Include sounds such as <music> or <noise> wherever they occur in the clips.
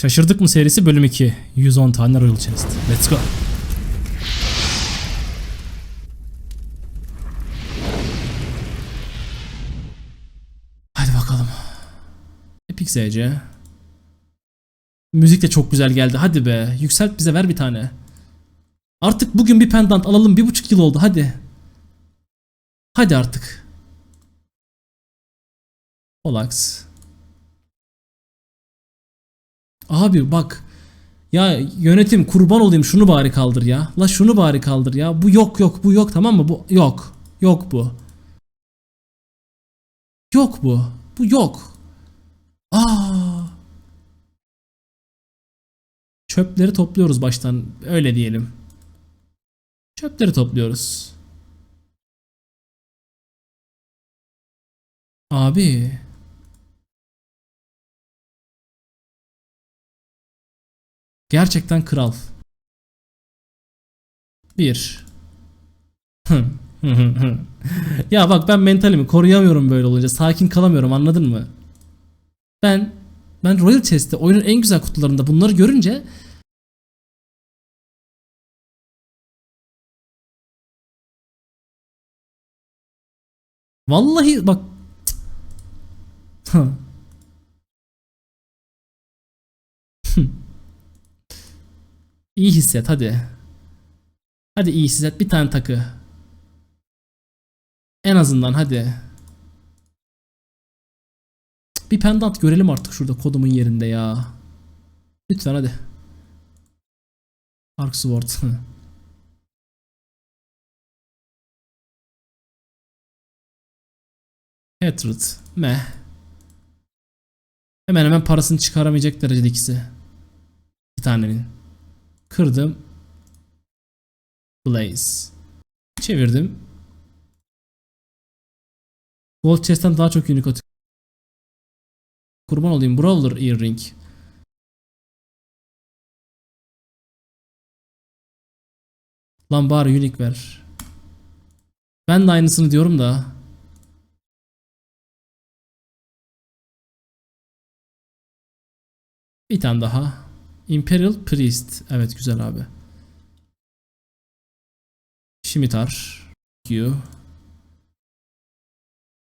Şaşırdık mı serisi bölüm 2. 110 tane Royal Chest. Let's go. Hadi bakalım. Epic SC. Müzik de çok güzel geldi. Hadi be. Yükselt bize ver bir tane. Artık bugün bir pendant alalım. Bir buçuk yıl oldu. Hadi. Hadi artık. Olax. Abi bak. Ya yönetim kurban olayım şunu bari kaldır ya. La şunu bari kaldır ya. Bu yok yok bu yok tamam mı? Bu yok. Yok bu. Yok bu. Bu yok. Aa. Çöpleri topluyoruz baştan. Öyle diyelim. Çöpleri topluyoruz. Abi. Gerçekten kral. Bir. <laughs> ya bak ben mentalimi koruyamıyorum böyle olunca. Sakin kalamıyorum anladın mı? Ben ben Royal Chest'te oyunun en güzel kutularında bunları görünce Vallahi bak. <laughs> İyi hisset hadi. Hadi iyi hisset bir tane takı. En azından hadi. Bir pendant görelim artık şurada kodumun yerinde ya. Lütfen hadi. Ark Sword. <laughs> Hatred. Meh. Hemen hemen parasını çıkaramayacak derecede ikisi. Bir tanenin. Kırdım. Blaze. Çevirdim. Gold chest'ten daha çok unique atıyor. Kurban olayım. Brawler earring. Lan bari unique ver. Ben de aynısını diyorum da. Bir tane daha. Imperial Priest. Evet güzel abi. Şimitar. Q.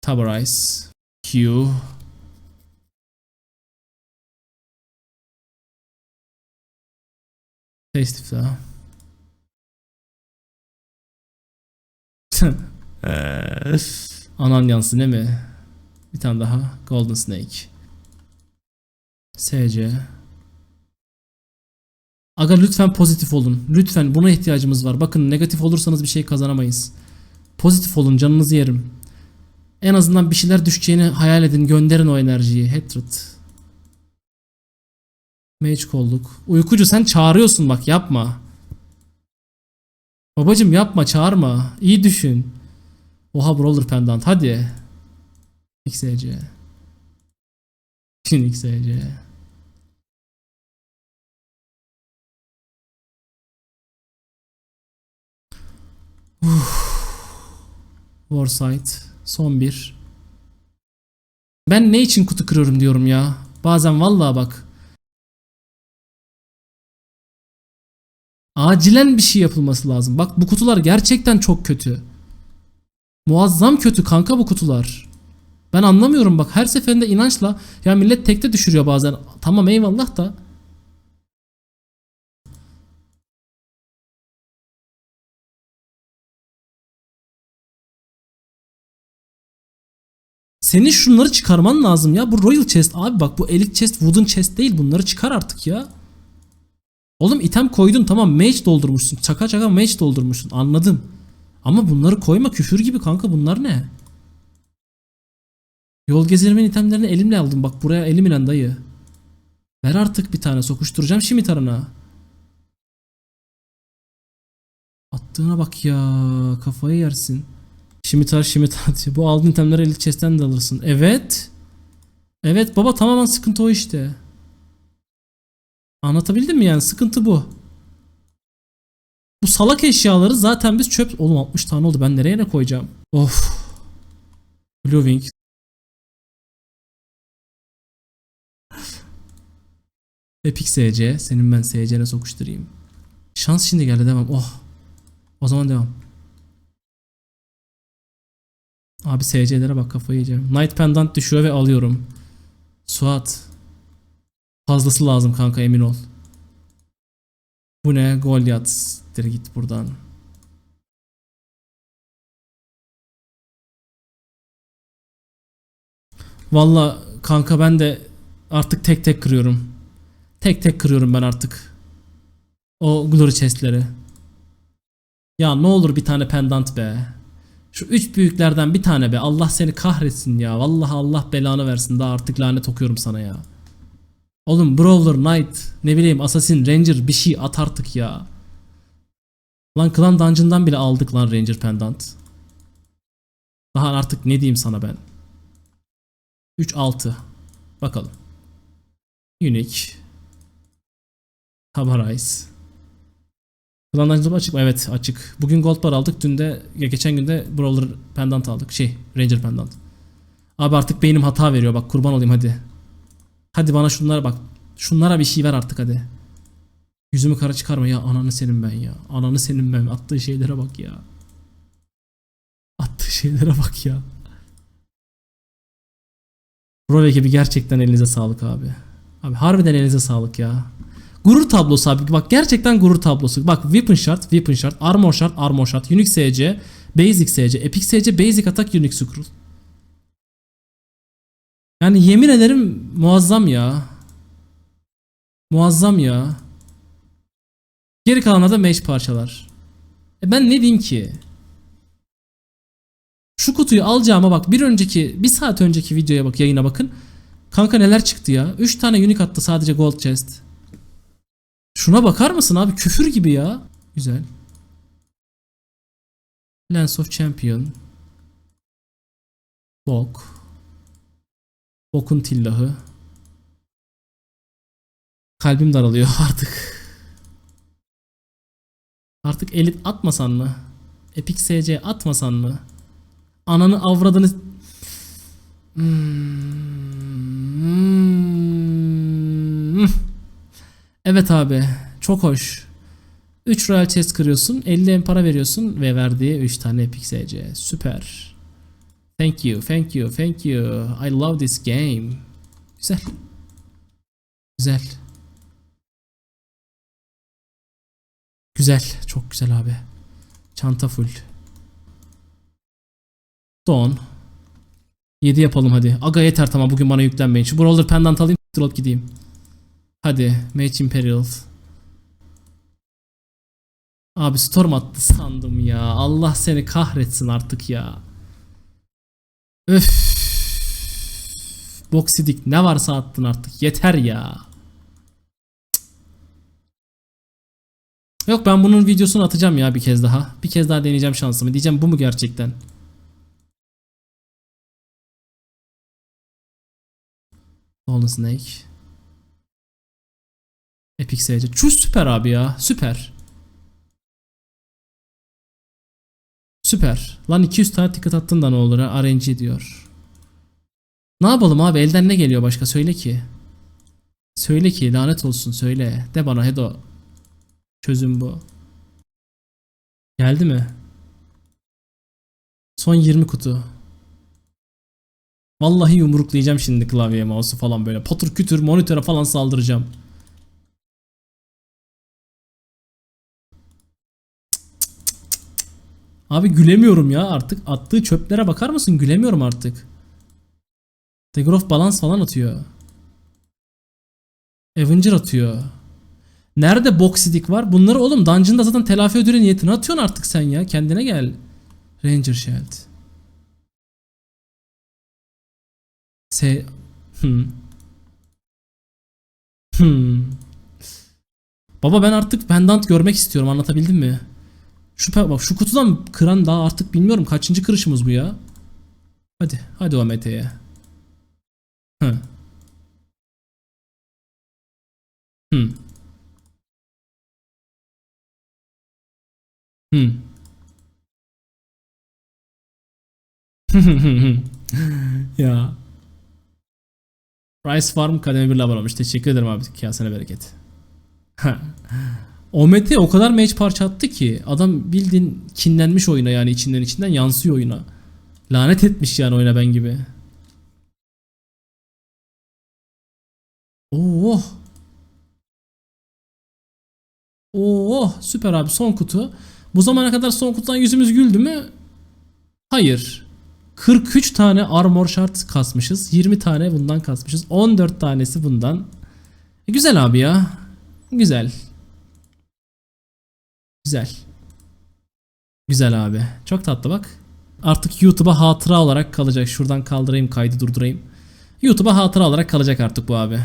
Tabarize. Q. Festifta. <laughs> Anan yansın değil mi? Bir tane daha. Golden Snake. SC. Aga lütfen pozitif olun. Lütfen buna ihtiyacımız var. Bakın negatif olursanız bir şey kazanamayız. Pozitif olun canınızı yerim. En azından bir şeyler düşeceğini hayal edin. Gönderin o enerjiyi. Hatred. Mage kolluk. Uykucu sen çağırıyorsun bak yapma. Babacım yapma çağırma. İyi düşün. Oha Brawler Pendant hadi. XC. XC. Warsight. Son bir. Ben ne için kutu kırıyorum diyorum ya. Bazen vallahi bak. Acilen bir şey yapılması lazım. Bak bu kutular gerçekten çok kötü. Muazzam kötü kanka bu kutular. Ben anlamıyorum bak her seferinde inançla ya millet tekte düşürüyor bazen. Tamam eyvallah da. Senin şunları çıkarman lazım ya. Bu Royal Chest abi bak bu Elite Chest Wooden Chest değil. Bunları çıkar artık ya. Oğlum item koydun tamam mage doldurmuşsun. Çaka çaka mage doldurmuşsun. Anladım. Ama bunları koyma küfür gibi kanka bunlar ne? Yol gezirmenin itemlerini elimle aldım. Bak buraya elimle dayı. Ver artık bir tane sokuşturacağım şimitarına. Attığına bak ya. Kafayı yersin. Şimitar şimitar <laughs> diyor. Bu aldığın itemleri elit chest'ten de alırsın. Evet. Evet baba tamamen sıkıntı o işte. Anlatabildim mi yani? Sıkıntı bu. Bu salak eşyaları zaten biz çöp... Oğlum 60 tane oldu. Ben nereye ne koyacağım? Of. Blue Wing. Epic SC. Senin ben SC'ne sokuşturayım. Şans şimdi geldi devam. Oh. O zaman devam. Abi SC'lere bak kafayı yiyeceğim. Night Pendant düşüyor ve alıyorum. Suat. Fazlası lazım kanka emin ol. Bu ne? Goliath. Siktir git buradan. Valla kanka ben de artık tek tek kırıyorum. Tek tek kırıyorum ben artık. O glory chest'leri. Ya ne olur bir tane pendant be. Şu üç büyüklerden bir tane be. Allah seni kahretsin ya. Vallahi Allah belanı versin. Daha artık lanet okuyorum sana ya. Oğlum Brawler, Knight, ne bileyim Assassin, Ranger bir şey at artık ya. Lan Clan Dungeon'dan bile aldık lan Ranger Pendant. Daha artık ne diyeyim sana ben. 3-6. Bakalım. Unique. Tabarize. Dungeon'da açık mı? Evet açık. Bugün Gold Bar aldık. Dün de ya geçen günde Brawler Pendant aldık. Şey Ranger Pendant. Abi artık beynim hata veriyor bak kurban olayım hadi. Hadi bana şunlara bak. Şunlara bir şey ver artık hadi. Yüzümü kara çıkarma ya ananı senin ben ya. Ananı senin ben. Attığı şeylere bak ya. Attığı şeylere bak ya. Pro ekibi gerçekten elinize sağlık abi. Abi harbiden elinize sağlık ya. Gurur tablosu abi. Bak gerçekten gurur tablosu. Bak weapon shard, weapon shard, armor shard, armor shard, unique SC, basic SC, epic SC, basic attack, unique scroll. Yani yemin ederim muazzam ya. Muazzam ya. Geri kalanlar da mesh parçalar. E ben ne diyeyim ki? Şu kutuyu alacağıma bak bir önceki bir saat önceki videoya bak yayına bakın. Kanka neler çıktı ya? 3 tane unique attı sadece gold chest. Şuna bakar mısın abi? Küfür gibi ya. Güzel. Lens of Champion. Bok. Bokun tillahı. Kalbim daralıyor <laughs> artık. Artık elit atmasan mı? Epic SC atmasan mı? Ananı avradını... Hmm. Evet abi. Çok hoş. 3 royal chest kırıyorsun. 50 em para veriyorsun ve verdiği 3 tane epic. Süper. Thank you, thank you, thank you. I love this game. Güzel. Güzel. Güzel. Çok güzel abi. Çanta full. Don. 7 yapalım hadi. Aga yeter tamam bugün bana yüklenmeyin. Şu Brawler pendant alayım. Drop gideyim. Hadi. Match Imperial. Abi storm attı sandım ya. Allah seni kahretsin artık ya. Öf. Boksidik ne varsa attın artık. Yeter ya. Yok ben bunun videosunu atacağım ya bir kez daha. Bir kez daha deneyeceğim şansımı. Diyeceğim bu mu gerçekten? Golden Snake. Epic SC. Şu süper abi ya. Süper. Süper. Lan 200 tane ticket attın da ne olur ha? RNG diyor. Ne yapalım abi? Elden ne geliyor başka? Söyle ki. Söyle ki lanet olsun söyle. De bana Hedo. Çözüm bu. Geldi mi? Son 20 kutu. Vallahi yumruklayacağım şimdi klavyeye mouse'u falan böyle. Patır kütür monitöre falan saldıracağım. Abi gülemiyorum ya artık. Attığı çöplere bakar mısın? Gülemiyorum artık. Degroff balance falan atıyor. Avenger atıyor. Nerede Boxidik var? Bunları oğlum Dungeon'da zaten telafi ödülü niyetine atıyorsun artık sen ya. Kendine gel. Ranger Shield. Se... Hmm. Hmm. Baba ben artık pendant görmek istiyorum anlatabildim mi? Şu bak şu kutudan kıran daha artık bilmiyorum kaçıncı kırışımız bu ya. Hadi hadi o Mete'ye. Hı. Hı. Hı. <laughs> ya Rice Farm kademe 1 abone olmuş. Teşekkür ederim abi. Kasene bereket. Omete o kadar mage parça attı ki adam bildiğin kinlenmiş oyuna yani içinden içinden yansıyor oyuna. Lanet etmiş yani oyuna ben gibi. Oo. Oo süper abi son kutu. Bu zamana kadar son kutudan yüzümüz güldü mü? Hayır. 43 tane armor shard kasmışız. 20 tane bundan kasmışız. 14 tanesi bundan. E, güzel abi ya. Güzel. Güzel. Güzel abi. Çok tatlı bak. Artık YouTube'a hatıra olarak kalacak. Şuradan kaldırayım kaydı durdurayım. YouTube'a hatıra olarak kalacak artık bu abi.